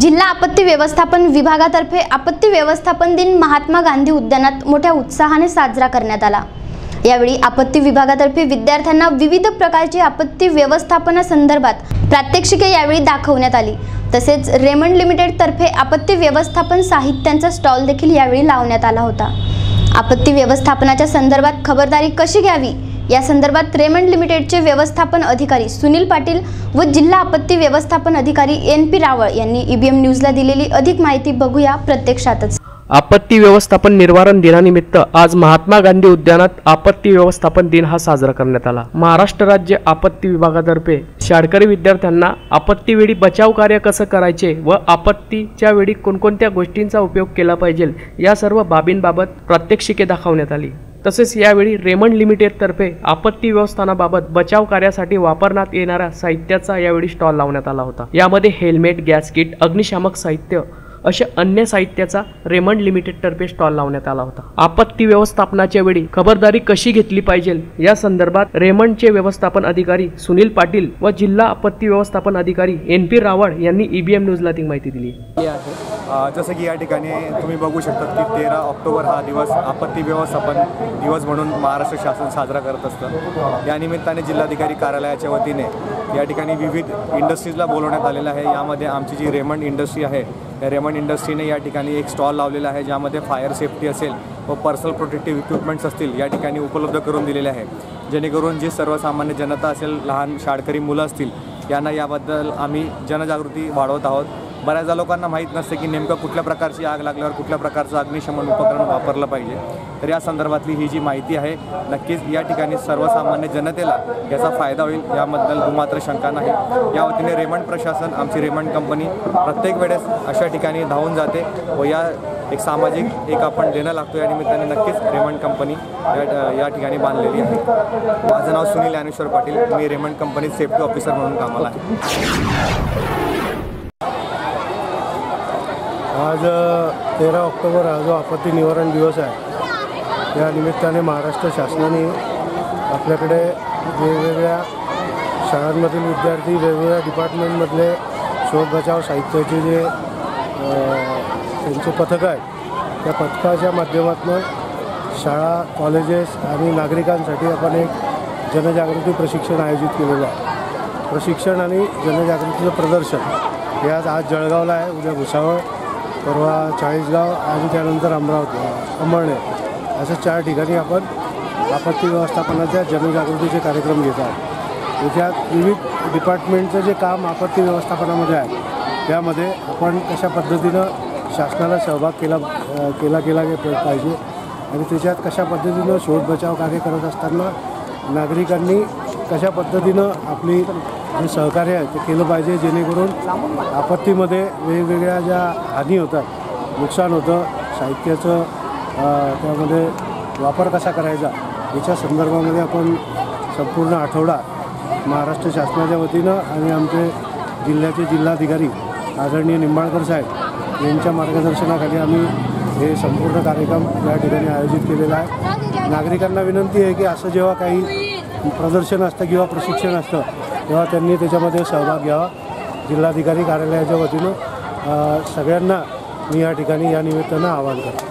जिल्हा आपत्ती व्यवस्थापन विभागातर्फे आपत्ती व्यवस्थापन दिन महात्मा गांधी उद्यानात मोठ्या उत्साहाने साजरा करण्यात आला. यावेळी आपत्ती विभागातर्फे विद्यार्थ्यांना विविध प्रकारची आपत्ती व्यवस्थापनासंदर्भात प्रात्यक्षिके यावेळी दाखवण्यात आली. तसेच रेमंड लिमिटेडतर्फे आपत्ती व्यवस्थापन साहित्यांचा स्टॉल देखील यावेळी लावण्यात आला होता. आपत्ती व्यवस्थापनाच्या संदर्भात खबरदारी कशी घ्यावी? या संदर्भात रेमंड लिमिटेडचे व्यवस्थापन अधिकारी सुनील पाटील व जिल्हा आपत्ती व्यवस्थापन अधिकारी एन पी रावळ यांनी ईबीएम न्यूजला दिलेली अधिक माहिती बघूया प्रत्यक्षातच. आपत्ती व्यवस्थापन निर्वारण दिनानिमित्त आज महात्मा गांधी उद्यानात आपत्ती व्यवस्थापन दिन हा साजरा करण्यात आला. महाराष्ट्र राज्य आपत्ती विभागातर्फे शाळकरी विद्यार्थ्यांना आपत्तीवेळी बचाव कार्य कसं करायचे व आपत्तीच्या वेळी कोणकोणत्या गोष्टींचा उपयोग केला पाहिजे या सर्व बाबींबाबत प्रात्यक्षिके दाखवण्यात आली. तसेच यावेळी रेमंड लिमिटेडतर्फे आपत्ती व्यवस्थानाबाबत बचाव कार्यासाठी वापरण्यात येणाऱ्या साहित्याचा यावेळी स्टॉल लावण्यात आला होता. यामध्ये हेल्मेट गॅस किट अग्निशामक साहित्य अशा अन्य साहित्याचा रेमंड लिमिटेडतर्फे स्टॉल लावण्यात आला होता. आपत्ती व्यवस्थापनाच्या वेळी खबरदारी कशी घेतली पाहिजे या संदर्भात रेमंडचे व्यवस्थापन अधिकारी सुनील पाटील व जिल्हा आपत्ती व्यवस्थापन अधिकारी एन पी रावळ यांनी ईबीएम न्यूजला ती माहिती दिली. अ, जसं की या ठिकाणी तुम्ही बघू शकता की तेरा ऑक्टोबर हा दिवस आपत्ती व्यवस्थापन दिवस म्हणून महाराष्ट्र शासन साजरा करत असतं. या निमित्ताने जिल्हाधिकारी कार्यालयाच्या वतीने या ठिकाणी विविध इंडस्ट्रीजला बोलवण्यात आलेलं आहे. यामध्ये आमची जी रेमंड इंडस्ट्री आहे या रेमंड इंडस्ट्रीने या ठिकाणी एक स्टॉल लावलेला आहे ज्यामध्ये फायर सेफ्टी असेल व पर्सनल प्रोटेक्टिव्ह इक्विपमेंट्स असतील या ठिकाणी उपलब्ध करून दिलेले आहे. जेणेकरून जी सर्वसामान्य जनता असेल लहान शाळकरी मुलं असतील यांना याबद्दल आम्ही जनजागृती वाढवत आहोत. बऱ्याचदा लोकांना माहीत नसते की नेमकं कुठल्या प्रकारची आग लागल्यावर कुठल्या प्रकारचं अग्निशमन उपकरण वापरलं पाहिजे. तर या संदर्भातली ही जी माहिती आहे नक्कीच या ठिकाणी सर्वसामान्य जनतेला याचा फायदा होईल याबद्दल मात्र शंका नाही. या वतीने रेमंड प्रशासन आमची रेमंड कंपनी प्रत्येक वेळेस अशा ठिकाणी धावून जाते व या एक सामाजिक एक आपण देणं लागतो या निमित्ताने नक्कीच रेमंड कंपनी या या ठिकाणी बांधलेली आहे. माझं नाव सुनील ज्ञानेश्वर पाटील. मी रेमंड कंपनीत सेफ्टी ऑफिसर म्हणून कामाला आहे. आज तेरा ऑक्टोबर हा जो आपत्ती निवारण दिवस आहे. या निमित्ताने महाराष्ट्र शासनाने आपल्याकडे वेगवेगळ्या शाळांमधील विद्यार्थी वेगवेगळ्या डिपार्टमेंटमधले शोध बचाव साहित्याचे जे त्यांचे पथकं आहेत त्या पथकाच्या माध्यमातून शाळा कॉलेजेस आणि नागरिकांसाठी आपण एक जनजागृती प्रशिक्षण आयोजित केलेलं आहे. प्रशिक्षण आणि जनजागृतीचं प्रदर्शन हे आज आज जळगावला आहे. उद्या भुसावळ परवा चाळीसगाव आणि त्यानंतर अमरावती अंबळणे अशा चार ठिकाणी आपण आपत्ती व्यवस्थापनाच्या जनजागृतीचे कार्यक्रम घेत आहोत त्याच्यात विविध डिपार्टमेंटचं जे काम आपत्ती व्यवस्थापनामध्ये आहे त्यामध्ये आपण कशा पद्धतीनं शासनाला सहभाग केला केला गेला पाहिजे आणि त्याच्यात कशा पद्धतीनं शोध बचाव कार्य करत असताना नागरिकांनी कशा पद्धतीनं आपली हे सहकार्य आहे ते केलं पाहिजे जेणेकरून आपत्तीमध्ये वेगवेगळ्या ज्या हानी होतात नुकसान होतं साहित्याचं त्यामध्ये वापर कसा करायचा याच्या संदर्भामध्ये आपण संपूर्ण आठवडा महाराष्ट्र शासनाच्या वतीनं आणि आमचे जिल्ह्याचे जिल्हाधिकारी आदरणीय निंबाळकर साहेब यांच्या मार्गदर्शनाखाली आम्ही हे संपूर्ण कार्यक्रम या ठिकाणी आयोजित केलेला आहे. नागरिकांना विनंती आहे की असं जेव्हा काही प्रदर्शन असतं किंवा प्रशिक्षण असतं तेव्हा त्यांनी त्याच्यामध्ये सहभाग घ्यावा. जिल्हाधिकारी कार्यालयाच्या वतीनं सगळ्यांना मी या ठिकाणी या निमित्तानं आवाहन करतो.